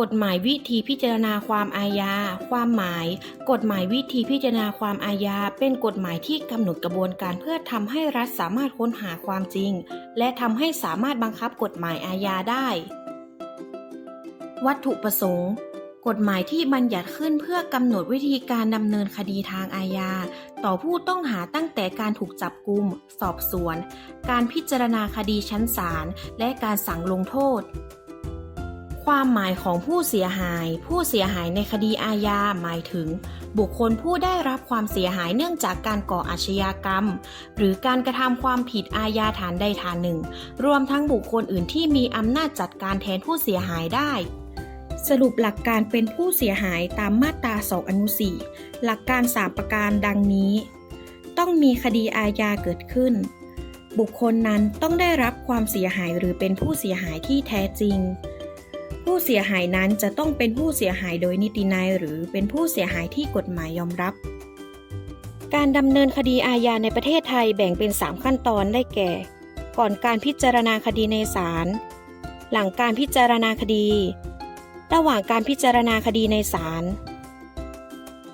กฎหมายวิธีพิจารณาความอาญา ความหมาย กฎหมายวิธีพิจารณาความอาญา เป็นกฎหมายที่กำหนดกระบวนการเพื่อทำให้รัฐสามารถค้นหาความจริง และทำให้สามารถบังคับกฎหมายอาญาได้ วัตถุประสงค์ กฎหมายที่บัญญัติขึ้นเพื่อกำหนดวิธีการดำเนินคดีทางอาญา ต่อผู้ต้องหาตั้งแต่การถูกจับกุม สอบสวน การพิจารณาคดีชั้นศาลและการสั่งลงโทษ ความหมายของผู้เสียหาย ผู้เสียหายในคดีอาญาหมายถึง บุคคลผู้ได้รับความเสียหายเนื่องจากการก่ออาชญากรรม หรือการกระทำความผิดอาญาฐานใดฐานหนึ่ง รวมทั้งบุคคลอื่นที่มีอำนาจจัดการแทนผู้เสียหายได้ สรุปหลักการเป็นผู้เสียหายตามมาตรา2อนุ4หลักการ 3 ประการดังนี้ ต้องมีคดีอาญาเกิดขึ้น บุคคลนั้นต้องได้รับความเสียหายหรือเป็นผู้เสียหายที่แท้จริง เสียหายนั้นจะต้องเป็นผู้เสียหายโดยนิตินัยหรือเป็นผู้เสียหายที่กฎหมายยอมรับ การดำเนินคดีอาญาในประเทศไทยแบ่งเป็น 3 ขั้นตอนได้แก่ ก่อนการพิจารณาคดีในศาลหลังการพิจารณาคดี ระหว่างการพิจารณาคดีในศาล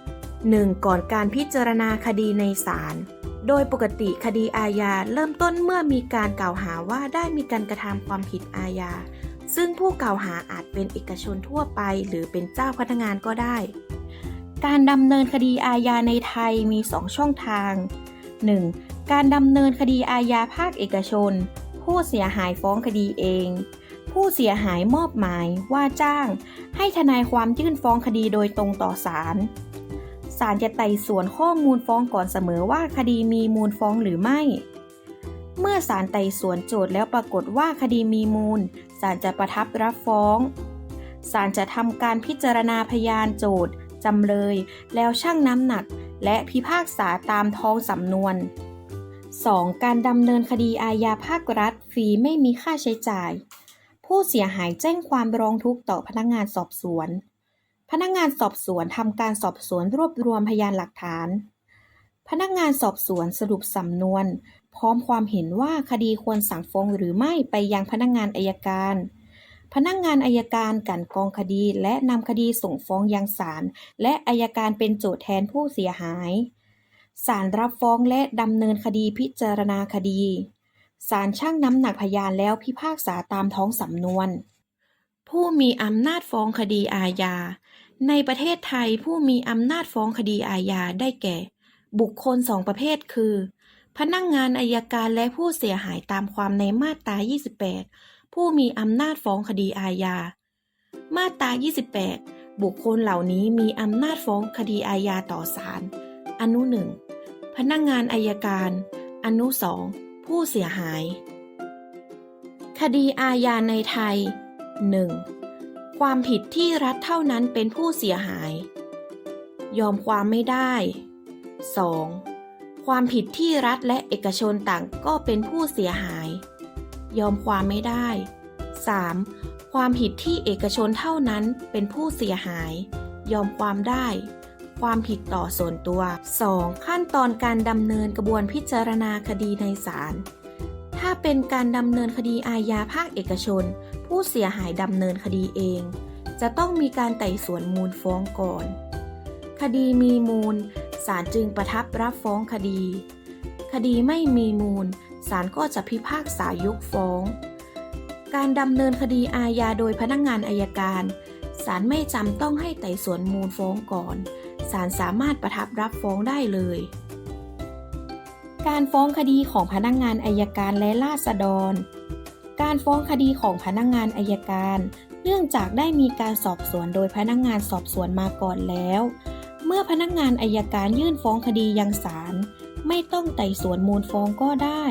1. ก่อนการพิจารณาคดีในศาล โดยปกติคดีอาญาเริ่มต้นเมื่อมีการกล่าวหาว่าได้มีการกระทำความผิดอาญา ซึ่งผู้กล่าวหาอาจเป็นเอกชนทั่วไป หรือเป็นเจ้าพนักงานก็ได้ การดำเนินคดีอาญาในไทยมี 2 ช่องทาง 1. การดำเนินคดีอาญาภาคเอกชน ผู้เสียหายฟ้องคดีเอง ผู้เสียหายมอบหมายว่าจ้าง ให้ทนายความยื่นฟ้องคดีโดยตรงต่อศาลศาลจะไต่สวนข้อมูลฟ้องก่อนเสมอว่าคดีมีมูลฟ้องหรือไม่ เมื่อศาลไต่สวนโจทย์แล้วปรากฏว่าคดีมีมูลศาลจะประทับรับฟ้องศาลจะทำการพิจารณาพยานโจทย์จำเลย แล้วชั่งน้ำหนัก และพิพากษาตามท้องสำนวน 2. การดำเนินคดีอาญาภาครัฐฟรีไม่มีค่าใช้จ่าย ผู้เสียหายแจ้งความร้องทุกข์ต่อพนักงานสอบสวน พนักงานสอบสวนทำการสอบสวนรวบรวมพยานหลักฐาน พนักงานสอบสวนสรุปสำนวน พร้อมความเห็นว่าคดีควรสั่งฟ้องหรือไม่ไปยังพนักงานอายการ พนักงานอายการกันกองคดีและนำคดีส่งฟ้องยังศาลและอายการเป็นโจทย์แทนผู้เสียหาย ศาลรับฟ้องและดำเนินคดีพิจารณาคดี ศาลชั่งน้ำหนักพยานแล้วพิพากษาตามท้องสำนวน ผู้มีอำนาจฟ้องคดีอาญา ในประเทศไทยผู้มีอำนาจฟ้องคดีอาญาได้แก่ บุคคลสองประเภทคือ พนักงานอายการและผู้เสียหายตามความในมาตรา 28 ผู้มีอำนาจฟ้องคดีอาญา มาตรา 28 บุคคลเหล่านี้มีอำนาจฟ้องคดีอาญาต่อศาล อนุหนึ่งพนักงานอายการ อนุสองผู้เสียหาย คดีอาญาในไทย 1. ความผิดที่รัฐเท่านั้นเป็นผู้เสียหาย ยอมความไม่ได้ 2. ความผิดที่รัฐและเอกชนต่างก็เป็นผู้เสียหาย ยอมความไม่ได้ 3. ความผิดที่เอกชนเท่านั้นเป็นผู้เสียหาย ยอมความได้ ความผิดต่อส่วนตัว 2. ขั้นตอนการดำเนินกระบวนพิจารณาคดีในศาล ถ้าเป็นการดำเนินคดีอาญาภาคเอกชน ผู้เสียหายดำเนินคดีเอง จะต้องมีการไต่สวนมูลฟ้องก่อน คดีมีมูล ศาลจึงประทับรับฟ้องคดี คดีไม่มีมูล ศาลก็จะพิพากษายกฟ้อง การดำเนินคดีอาญาโดยพนักงานอายการ ศาลไม่จำต้องให้ไต่สวนมูลฟ้องก่อน ศาลสามารถประทับรับฟ้องได้เลย การฟ้องคดีของพนักงานอายการและราษฎร การฟ้องคดีของพนักงานอายการ เนื่องจากได้มีการสอบสวนโดยพนักงานสอบสวนมาก่อนแล้ว เมื่อพนักงานอายการยื่นฟ้องคดียังศาลไม่ต้องไต่สวนมูลฟ้องก็ได้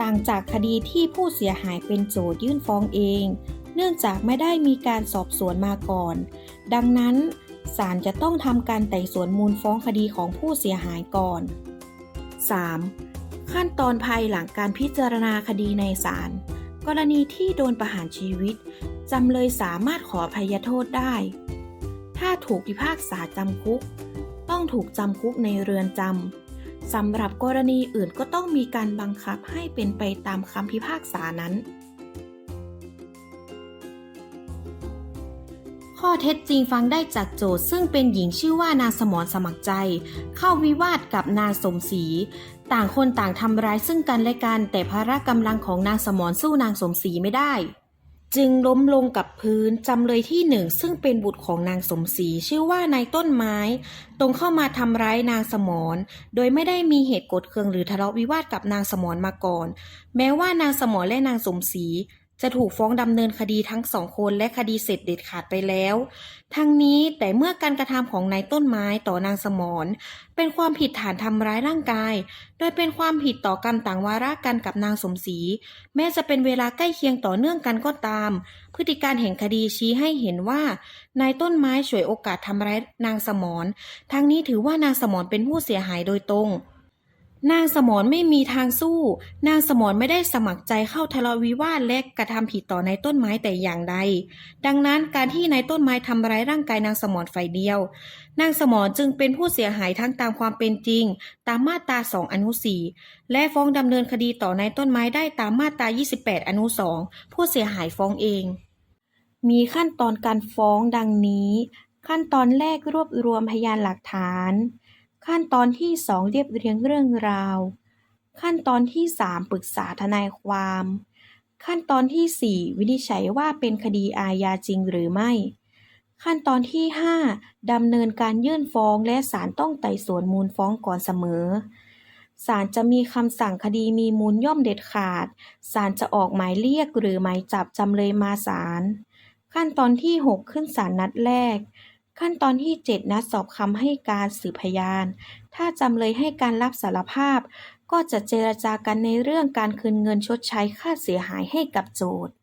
ต่างจากคดีที่ผู้เสียหายเป็นโจทยื่นฟ้องเอง เนื่องจากไม่ได้มีการสอบสวนมาก่อน ดังนั้นศาลจะต้องทำการไต่สวนมูลฟ้องคดีของผู้เสียหายก่อน 3. ขั้นตอนภายหลังการพิจารณาคดีในศาลกรณีที่โดนประหารชีวิตจำเลยสามารถขออภัยโทษได้ ถ้าถูกพิพากษาจำคุก ต้องถูกจำคุกในเรือนจำสำหรับกรณีอื่นก็ต้องมีการบังคับให้เป็นไปตามคำพิพากษานั้น ข้อเท็จจริงฟังได้จากโจทย์ซึ่งเป็นหญิงชื่อว่านางสมรสมัครใจ เข้าวิวาทกับนางสมศรีต่างคนต่างทำร้ายซึ่งกันและกัน แต่พละกำลังของนางสมรสู้นางสมศรีไม่ได้ จึงล้มลงกับพื้นจำเลยที่หนึ่งซึ่งเป็นบุตรของนางสมศรีชื่อว่านายต้นไม้ ตรงเข้ามาทำร้ายนางสมรโดยไม่ได้มีเหตุโกรธเคืองหรือทะเลาะวิวาทกับนางสมรมาก่อน แม้ว่านางสมรและนางสมศรี จะถูกฟ้องดำเนินคดีทั้งสองคนและคดีเสร็จเด็ดขาดไปแล้ว ทั้งนี้แต่เมื่อการกระทำของนายต้นไม้ต่อนางสมรเป็นความผิดฐานทำร้ายร่างกาย โดยเป็นความผิดต่อกรรมต่างวาระกันกับนางสมศรีแม้จะเป็นเวลาใกล้เคียงต่อเนื่องกันก็ตาม พฤติการแห่งคดีชี้ให้เห็นว่านายต้นไม้ฉวยโอกาสทำร้ายนางสมรทั้งนี้ถือว่านางสมรเป็นผู้เสียหายโดยตรง นางสมรไม่มีทางสู้ นางสมรไม่ได้สมัครใจเข้าทะเลาะวิวาทและกระทำผิดต่อนายต้นไม้แต่อย่างใด ดังนั้นการที่นายต้นไม้ทำร้ายร่างกายนางสมรฝ่ายเดียว นางสมรจึงเป็นผู้เสียหายทั้งตามความเป็นจริง ตามมาตรา2องอนุ4และฟ้องดำเนินคดีต่อนายต้นไม้ได้ตามมาตรา28 อนุ2ผู้เสียหายฟ้องเอง มีขั้นตอนการฟ้องดังนี้ ขั้นตอนแรกรวบรวมพยานหลักฐาน ขั้นตอนที่ 2 เรียบเรียงเรื่องราว ขั้นตอนที่ 3 ปรึกษาทนายความ ขั้นตอนที่ 4 วินิจฉัยว่าเป็นคดีอาญาจริงหรือไม่ ขั้นตอนที่ 5ดำเนินการยื่นฟ้องและศาลต้องไต่สวนมูลฟ้องก่อนเสมอศาลจะมีคำสั่งคดีมีมูลย่อมเด็ดขาด ศาลจะออกหมายเรียกหรือหมายจับจำเลยมาศาล ขั้นตอนที่ 6 ขึ้นศาลนัดแรก ขั้นตอนที่ 7 นัดสอบคำให้การสืบพยาน ถ้าจำเลยให้การรับสารภาพ ก็จะเจรจากันในเรื่องการคืนเงินชดใช้ค่าเสียหายให้กับโจทก์